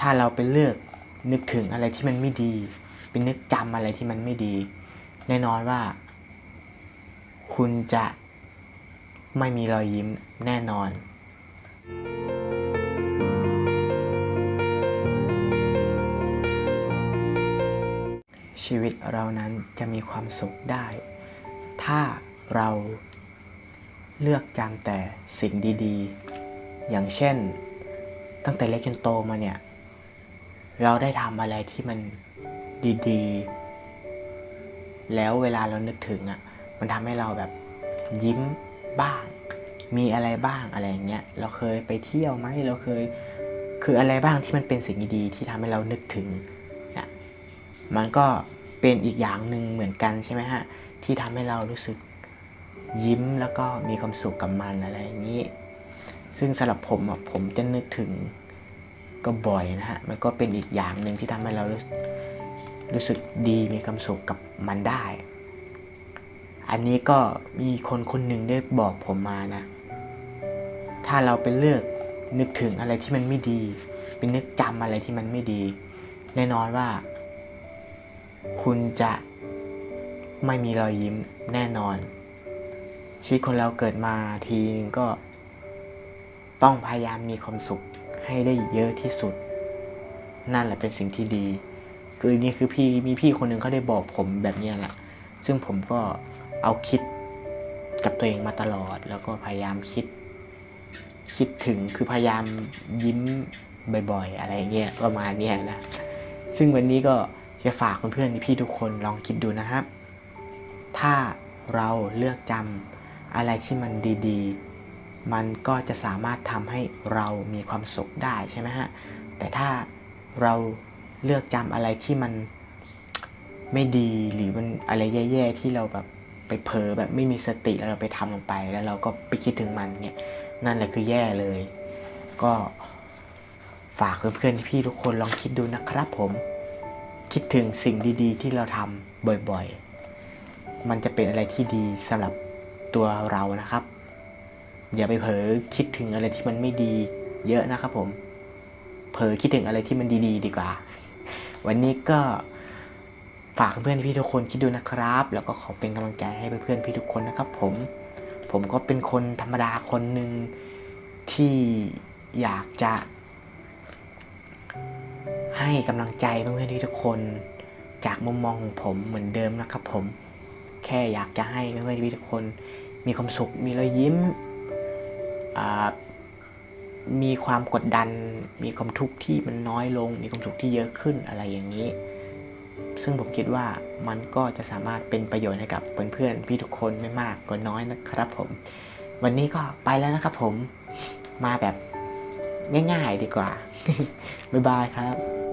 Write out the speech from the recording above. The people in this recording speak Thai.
ถ้าเราไปเลือกนึกถึงอะไรที่มันไม่ดี เป็นนึกจำอะไรที่มันไม่ดี แน่นอนว่า คุณจะไม่มีรอยยิ้มแน่นอนชีวิตเรานั้นจะมีความสุขได้ ถ้าเราเลือกจำแต่สิ่งดีๆ อย่างเช่น ตั้งแต่เล็กจนโตมาเนี่ย เราได้ทำอะไรที่มันดีๆ แล้วเวลาเรานึกถึงอะ มันทำให้เราแบบยิ้มบ้าง มีอะไรบ้างอะไรอย่างเงี้ย เราเคยไปเที่ยวไหมเราเคย คืออะไรบ้างที่มันเป็นสิ่งดีๆที่ทำให้เรานึกถึงนี่ยมันก็เป็นอีกอย่างหนึ่งเหมือนกันใช่ไหมฮะ ที่ทำให้เรารู้สึกยิ้มแล้วก็มีความสุขกับมันอะไรอย่างนี้ ซึ่งสำหรับผมอะผมจะนึกถึง ก็บ่อยนะฮะ มันก็เป็นอีกอย่างหนึ่งที่ทำให้เรารู้รู้สึกดีมีความสุขกับมันได้ อันนี้ก็มีคนคนหนึ่งได้บอกผมมานะ ถ้าเราไปเลือกนึกถึงอะไรที่มันไม่ดี เป็นนึกจำอะไรที่มันไม่ดี แน่นอนว่า คุณจะไม่มีรอยยิ้มแน่นอน ชีวิตคนเราเกิดมาทีนึงก็ต้องพยายามมีความสุข ให้ได้เยอะที่สุด นั่นแหละเป็นสิ่งที่ดี คือนี่คือพี่มีพี่คนหนึ่งเขาได้บอกผมแบบนี้แหละ ซึ่งผมก็เอาคิดกับตัวเองมาตลอด แล้วก็พยายามคิด คิดถึงคือพยายามยิ้มบ่อยๆ อะไรเงี้ยประมาณเนี้ยนะ ซึ่งวันนี้ก็จะฝากเพื่อนๆพี่ทุกคนลองคิดดูนะครับ ถ้าเราเลือกจำอะไรที่มันดี ๆ มันก็จะสามารถทำให้เรามีความสุขได้ใช่ไหมฮะ แต่ถ้าเราเลือกจำอะไรที่มันไม่ดีหรือมันอะไรแย่ๆที่เราแบบไปเผลอแบบไม่มีสติแล้วเราไปทำลงไป แล้วเราก็ไปคิดถึงมันเนี่ยนั่นแหละคือแย่เลย ก็ฝากเพื่อนๆพี่ทุกคนลองคิดดูนะครับผม คิดถึงสิ่งดีๆ ที่เราทำบ่อยๆ มันจะเป็นอะไรที่ดีสำหรับตัวเรานะครับ อย่าไปเผลอคิดถึงอะไรที่มันไม่ดีเยอะนะครับผม เผลอคิดถึงอะไรที่มันดี ๆ ดีกว่า วันนี้ก็ฝากเพื่อนพี่ทุกคนคิดดูนะครับ แล้วก็ขอเป็นกำลังใจให้เพื่อนพี่ทุกคนนะครับ ผม ผมก็เป็นคนธรรมดาคนหนึ่งที่อยากจะ ให้กำลังใจเพื่อนๆที่ทุกคนจากมุมมองของผมเหมือนเดิมนะครับ ผม แค่อยากจะให้เพื่อนๆที่ทุกคน มีความสุขมีรอยยิ้ม มีความกดดัน มีความทุกข์ที่มันน้อยลง มีความสุขที่เยอะขึ้นอะไรอย่างนี้ ซึ่งผมคิดว่ามันก็จะสามารถเป็นประโยชน์ให้กับเพื่อนๆพี่ทุกคนไม่มากก็น้อยนะครับผม วันนี้ก็ไปแล้วนะครับผมมาแบบง่ายๆดีกว่า บ๊ายบายครับ